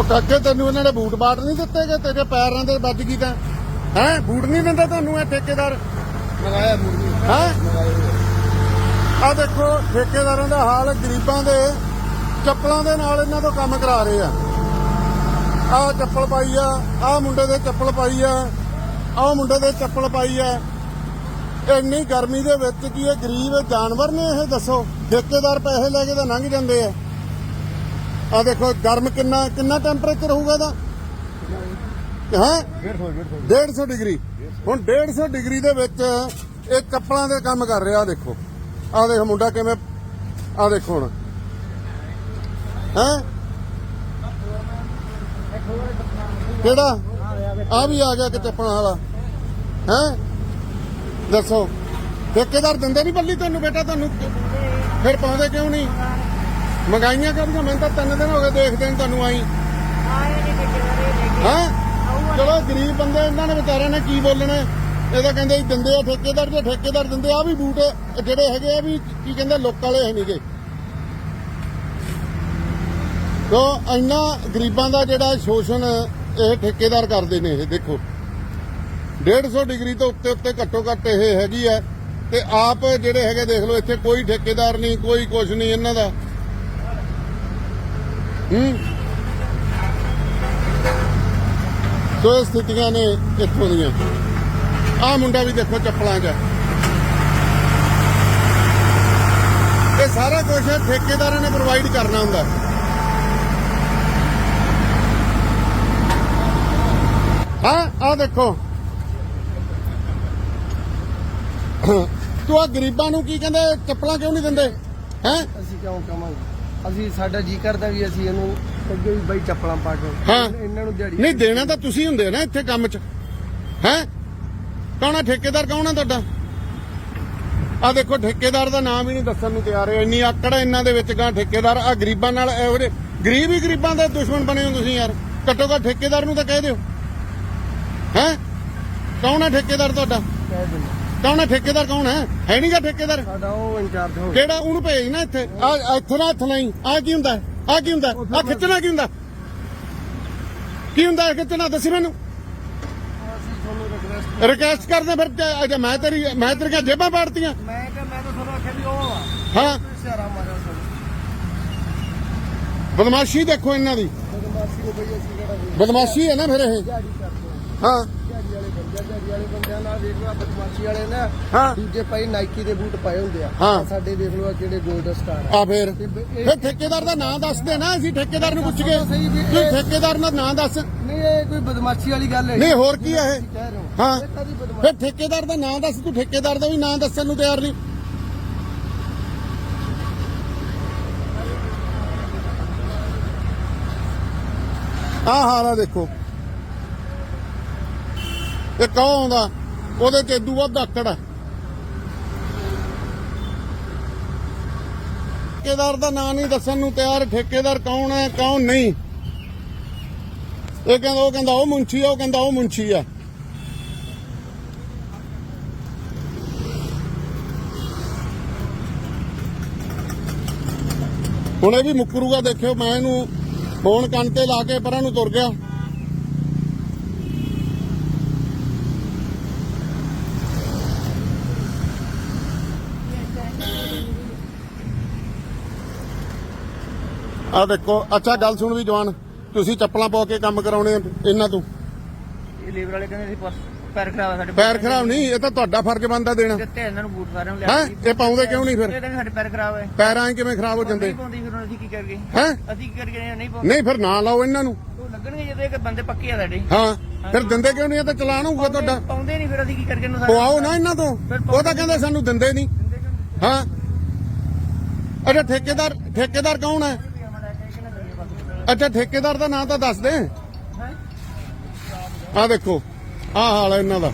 ਉਹ ਕਾਕੇ ਤੈਨੂੰ ਇਹਨਾਂ ਨੇ ਬੂਟ ਬਾਟ ਨਹੀਂ ਦਿੱਤੇ ਕਿ ਤੇਰੇ ਪੈਰਾਂ ਦੇ ਵੱਜ ਗਈ ਤਾਂ ਹੈ? ਬੂਟ ਨਹੀਂ ਦਿੰਦਾ ਤੁਹਾਨੂੰ ਇਹ ਠੇਕੇਦਾਰ? ਮੰਗਾਇਆ ਮੁਰਗੀ ਹੈ? ਆ ਦੇਖੋ ਠੇਕੇਦਾਰਾਂ ਦਾ ਹਾਲ ਗਰੀਬਾਂ ਦੇ ਚੱਪਲਾਂ ਦੇ ਨਾਲ ਇਹਨਾਂ ਤੋਂ ਕੰਮ ਕਰਾ ਰਹੇ ਆ। ਆਹ ਚੱਪਲ ਪਾਈ ਆ ਆਹ ਮੁੰਡੇ ਦੇ ਚੱਪਲ ਪਾਈ ਆ ਆਹ ਮੁੰਡੇ ਦੇ ਚੱਪਲ ਪਾਈ ਆ। ਇੰਨੀ ਗਰਮੀ ਦੇ ਵਿੱਚ ਕੀ ਇਹ ਗਰੀਬ ਜਾਨਵਰ ਨੇ ਇਹ? ਦੱਸੋ ਠੇਕੇਦਾਰ ਪੈਸੇ ਲੈ ਕੇ ਤਾਂ ਲੰਘ ਜਾਂਦੇ ਆ। ਆ ਦੇਖੋ, ਗਰਮ ਕਿੰਨਾ ਕਿੰਨਾ ਟੈਂਪਰੇਚਰ ਹੋਊਗਾ ਇਹਦਾ? ਹਾਂ? 150 150 150 ਡਿਗਰੀ। ਹੁਣ 150 ਡਿਗਰੀ ਦੇ ਵਿੱਚ ਇਹ ਚੱਪਲਾਂ ਦੇ ਕੰਮ ਕਰ ਰਿਹਾ ਦੇਖੋ। ਆਹ ਦੇਖ ਮੁੰਡਾ ਕਿਵੇਂ, ਆਹ ਦੇਖੋ ਹੁਣ। ਹੈ? ਕਿਹੜਾ? ਆ ਵੀ ਆ ਗਿਆ ਕਿ ਚੱਪਲਾਂ ਵਾਲਾ। ਹੈ? ਦੱਸੋ। ਠੇਕੇਦਾਰ ਦਿੰਦੇ ਨਹੀਂ ਬੱਲੀ ਤੁਹਾਨੂੰ ਬੇਟਾ ਤੁਹਾਨੂੰ? ਫਿਰ ਪਾਉਂਦੇ ਕਿਉਂ ਨਹੀਂ ਮਹਿੰਗਾਈਆਂ ਕਰਦੀਆਂ ਮੈਨੂੰ ਤਾਂ ਤਿੰਨ ਦਿਨ ਹੋ ਗਏ ਦੇਖਦੇ ਨੂੰ ਤੁਹਾਨੂੰ ਆਈ। ਹਾਂ? ਚਲੋ ਗਰੀਬ ਬੰਦੇ ਇਹਨਾਂ ਨੇ ਵਿਚਾਰਿਆਂ ਨੇ ਕੀ ਬੋਲਣਾ? ਇਹ ਤਾਂ ਕਹਿੰਦੇ ਦਿੰਦੇ ਆ ਠੇਕੇਦਾਰ ਜੇ ਠੇਕੇਦਾਰ ਦਿੰਦੇ ਆ ਵੀ ਬੂਟ ਜਿਹੜੇ ਹੈਗੇ ਆ ਵੀ ਕੀ ਕਹਿੰਦੇ ਲੋਕ ਵਾਲੇ ਹੈ ਨਹੀਂਗੇ ਤੋ ਇੰਨਾ ਗਰੀਬਾਂ ਦਾ ਜਿਹੜਾ ਸ਼ੋਸ਼ਣ ਇਹ ਠੇਕੇਦਾਰ ਕਰਦੇ ਨੇ ਇਹ ਦੇਖੋ। 150 ਡਿਗਰੀ ਤੋਂ ਉੱਤੇ ਉੱਤੇ ਘੱਟੋ ਘੱਟ ਇਹ ਹੈਗੀ ਹੈ ਤੇ ਆਪ ਜਿਹੜੇ ਹੈਗੇ ਦੇਖ ਲਓ ਇੱਥੇ ਕੋਈ ਠੇਕੇਦਾਰ ਨਹੀਂ ਕੋਈ ਕੁਝ ਨਹੀਂ ਇਹਨਾਂ ਦਾ। ਹੂੰ ਸੋ ਇਹ ਸਥਿਤੀਆਂ ਨੇ ਇੱਥੋਂ ਦੀਆਂ। ਆਹ ਮੁੰਡਾ ਵੀ ਦੇਖੋ ਚੱਪਲਾਂ 'ਚ। ਹੈ। ਇਹ ਸਾਰਾ ਕੁਝ ਠੇਕੇਦਾਰਾਂ ਨੇ ਪ੍ਰੋਵਾਈਡ ਕਰਨਾ ਹੁੰਦਾ। ਹਾਂ, ਆਹ ਦੇਖੋ। ਤੂੰ ਆ ਗਰੀਬਾਂ ਨੂੰ ਕੀ ਕਹਿੰਦੇ? ਚੱਪਲਾਂ ਕਿਉਂ ਨਹੀਂ ਦਿੰਦੇ? ਹੈ? ਅਸੀਂ ਕਿਉਂ ਕਵਾਂਗੇ? ਅਸੀਂ ਸਾਡਾ ਜੀ ਕਰਦਾ ਵੀ ਅਸੀਂ ਇਹਨੂੰ ਅੱਗੇ ਵੀ ਬਾਈ ਚੱਪਲਾਂ ਪਾ ਕੇ ਹਾਂ। ਇਹਨਾਂ ਨੂੰ ਦਿਹਾੜੀ ਨਹੀਂ ਦੇਣਾ ਤਾਂ ਤੁਸੀਂ ਹੁੰਦੇ ਹੋ ਨਾ ਇੱਥੇ ਕੰਮ 'ਚ। ਹੈ? ਕੌਣ ਠੇਕੇਦਾਰ ਕੌਣ ਆ ਤੁਹਾਡਾ? ਆ ਦੇਖੋ ਠੇਕੇਦਾਰ ਦਾ ਨਾਮ ਹੀ ਨਹੀਂ ਦੱਸਣ ਨੂੰ ਤਿਆਰ ਹੈ ਇੰਨੀ ਆਕੜ ਹੈ ਇਹਨਾਂ ਦੇ ਵਿੱਚ ਗਾਂ ਠੇਕੇਦਾਰ। ਆ ਗਰੀਬਾਂ ਨਾਲ ਇਹੋ ਜਿਹੇ ਗਰੀਬ ਹੀ ਗਰੀਬਾਂ ਦੇ ਦੁਸ਼ਮਣ ਬਣੇ ਹੋ ਤੁਸੀਂ ਯਾਰ। ਘੱਟੋ ਘੱਟ ਠੇਕੇਦਾਰ ਨੂੰ ਤਾਂ ਕਹਿ ਦਿਓ। ਹੈ? ਕੌਣ ਆ ਠੇਕੇਦਾਰ ਤੁਹਾਡਾ? ਕਹਿ ਦਿੰਦੇ। ਕੌਣ ਆ ਠੇਕੇਦਾਰ ਕੌਣ ਹੈ? ਹੈ ਨਹੀਂਗਾ ਠੇਕੇਦਾਰ? ਸਾਡਾ ਉਹ ਇੰਚਾਰਜ ਹੋ ਕਿਹੜਾ? ਉਹਨੂੰ ਭੇਜ ਨਾ ਇੱਥੇ। ਆ ਇੱਥੇ ਨਾ ਹੱਥ ਨਹੀਂ ਆ ਕੀ ਹੁੰਦਾ? ਆ ਕੀ ਹੁੰਦਾ? ਆ ਖਿੱਚਣਾ ਕੀ ਹੁੰਦਾ? ਕੀ ਹੁੰਦਾ? ਇਹ ਖਿੱਚਣਾ? ਦੱਸੀ ਮੈਨੂੰ। ਅਸੀਂ ਤੁਹਾਨੂੰ ਰਿਕਵੈਸਟ ਰਿਕਵੈਸਟ ਕਰਦੇ ਫਿਰ ਤੇ ਅੱਜ ਮੈਂ ਤੇਰੀ ਮੈਂ ਤੇਰੀਆਂ ਜੇਬਾਂ ਪਾੜਤੀਆਂ। ਮੈਂ ਕਿ ਮੈਂ ਤਾਂ ਤੁਹਾਨੂੰ ਆਖਿਆ ਵੀ ਉਹ ਆ। ਹਾਂ। ਸਿਆਰਾ ਮਾਰਿਆ ਸਾਨੂੰ। ਬਦਮਾਸ਼ੀ ਦੇਖੋ ਇਹਨਾਂ ਦੀ। ਬਦਮਾਸ਼ੀ ਨੂੰ ਬਈ ਅਸੀਂ ਕਿਹੜਾ ਵੀ ਬਦਮਾਸ਼ੀ ਹੈ ਨਾ ਫਿਰ ਇਹ। ਦਿਹਾੜੀ ਹਾਂ। ਦਿਹਾੜੀ ਵਾਲੇ ਬੰਦੇ ਦਿਹਾੜੀ ਵਾਲੇ ਬੰਦਿਆਂ ਨਾਲ ਵੇਖ ਲਓ ਆਹ ਬਦਮਾਸ਼ੀ ਵਾਲੇ ਨਾ। ਹਾਂ। ਦੂਜੇ ਭਾਈ ਨਾਈਕੀ ਦੇ ਬੂਟ ਪਾਏ ਹੁੰਦੇ ਆ। ਹਾਂ। ਆਹ ਸਾਡੇ ਦੇਖ ਲਓ ਆਹ ਜਿਹੜੇ 골ਡ ਸਟਾਰ ਆ। ਆ ਫਿਰ। ਤੇ ਬ- ਇਹ- ਫਿਰ ਠੇਕੇਦਾਰ ਦਾ ਨਾਂ ਦੱਸ ਦੇ ਨਾ ਅਸੀਂ ਠੇਕੇਦਾਰ ਨੂੰ ਪੁੱਛ ਗਏ ਸਹੀ ਵੀ ਤੂੰ ਇਹ- ਠੇਕੇਦਾਰ ਦਾ ਨਾਂ ਦੱਸ। ਨਹੀਂ ਇਹ ਕੋਈ ਬਦਮਾਸ਼ੀ ਵਾਲੀ ਗੱਲ ਹੈ। ਨਹੀਂ ਹੋਰ ਕੀ ਹੈ ਇਹ? ਤੁਸੀਂ ਕਹਿ ਰਹੇ ਹੋ। ਹਾਂ। ਇਹ ਕਾਹਦੀ ਬਦਮਾਸ਼ੀ ਫਿਰ ਠੇਕੇਦਾਰ ਦਾ ਨਾਂ ਦੱਸ ਤੂੰ ਠੇਕੇਦਾਰ ਦਾ ਵੀ ਨਾਂ ਦੱਸਣ ਨੂੰ ਤਿਆਰ ਨਹੀਂ। ਆਹ ਹਾਲ ਆ ਦੇਖੋ। ਇਹ ਕੌਣ ਆਉਂਦਾ? ਉਹਦੇ ਚ ਇਦੂ ਵੱਧ ਆਕੜ ਹੈ ਠੇਕੇਦਾਰ ਦਾ ਨਾਂ ਨਹੀਂ ਦੱਸਣ ਨੂੰ ਤਿਆਰ, ਠੇਕੇਦਾਰ ਕੌਣ ਹੈ, ਕੌਣ ਨਹੀਂ? ਇਹ ਕਹਿੰਦਾ, ਉਹ ਕਹਿੰਦਾ, ਉਹ ਮੁੰਸ਼ੀ ਆ, ਉਹ ਕਹਿੰਦਾ, ਉਹ ਮੁੰਸ਼ੀ ਆ। ਹੁਣ ਇਹ ਵੀ ਮੁੱਕਰੂਗਾ, ਦੇਖਿਓ, ਮੈਂ ਇਹਨੂੰ ਫੋਨ ਕੰਨ ਤੇ ਲਾ ਕੇ ਪਰਾਂ ਨੂੰ ਤੁਰ ਗਿਆ। ਆ ਦੇਖੋ ਅੱਛਾ ਗੱਲ ਸੁਣ ਵੀ ਜਵਾਨ ਤੁਸੀਂ ਚੱਪਲਾਂ ਪਾ ਕੇ ਕੰਮ ਕਰਾਉਣੇ ਆ ਇਹਨਾਂ ਤੋਂ। ਇਹ ਲੀਵਰ ਵਾਲੇ ਕਹਿੰਦੇ ਸੀ ਪਰਸ ਪੈਰ ਖਰਾਬ ਆ ਸਾਡੇ ਪੈਰ ਖਰਾਬ ਨਹੀਂ ਇਹ ਤਾਂ ਤੁਹਾਡਾ ਫਰਜ਼ ਬਣਦਾ ਦੇਣਾ। ਦਿੱਤੇ ਇਹਨਾਂ ਨੂੰ ਬੂਟ ਸਾਰਿਆਂ ਨੂੰ ਹੈ? ਕੇ। ਇਹ ਪਾਉਂਦੇ ਕਿਉਂ ਨਹੀਂ ਇਹ ਫਿਰ ਕਹਿੰਦੇ ਸਾਡੇ ਪੈਰ ਖਰਾਬ ਹੈ ਪੈਰਾਂ ਐਂ ਕਿਵੇਂ ਖਰਾਬ ਹੋ ਜਾਂਦੇ? ਨਹੀਂ ਪਾਉਂਦੀ ਫਿਰ ਹੁਣ ਅਸੀਂ ਕੀ ਕਰੀਏ? ਹੈ? ਅਸੀਂ ਕੀ ਕਰੀਏ ਨਹੀਂ ਪਾਉਂਦੇ। ਨਹੀਂ ਫਿਰ ਨਾ ਲਾਓ ਇਹਨਾਂ ਨੂੰ। ਉਹ ਲੱਗਣਗੇ ਜਦੋਂ ਇਹ ਬੰਦੇ ਪੱਕੇ ਆ ਸਾਡੇ। ਹਾਂ ਫਿਰ ਦਿੰਦੇ ਕਿਉਂ ਨਹੀਂ? ਇਹ ਤਾਂ ਚਲਾਨ ਹੋਊਗਾ ਤੁਹਾਡਾ। ਪਾਉਂਦੇ ਨਹੀਂ ਫਿਰ ਅਸੀਂ ਕੀ ਕਰਕੇ ਇਹਨੂੰ ਪਵਾਓ ਨਾ ਇਹਨਾਂ ਤੋਂ। ਉਹ ਤਾਂ ਕਹਿੰਦੇ ਸਾਨੂੰ ਦਿੰਦੇ ਨਹੀਂ? ਹਾਂ। ਅੱਛਾ ਠੇਕੇਦਾਰ ਠੇਕੇਦਾਰ ਕੌਣ ਹੈ? ਅੱਛਾ ਠੇਕੇਦਾਰ ਦਾ ਨਾਂ ਤਾਂ ਦੱਸ ਦੇ। ਆ ਦੇਖੋ ਆ ਹਾਲ ਹੈ ਇਹਨਾਂ ਦਾ।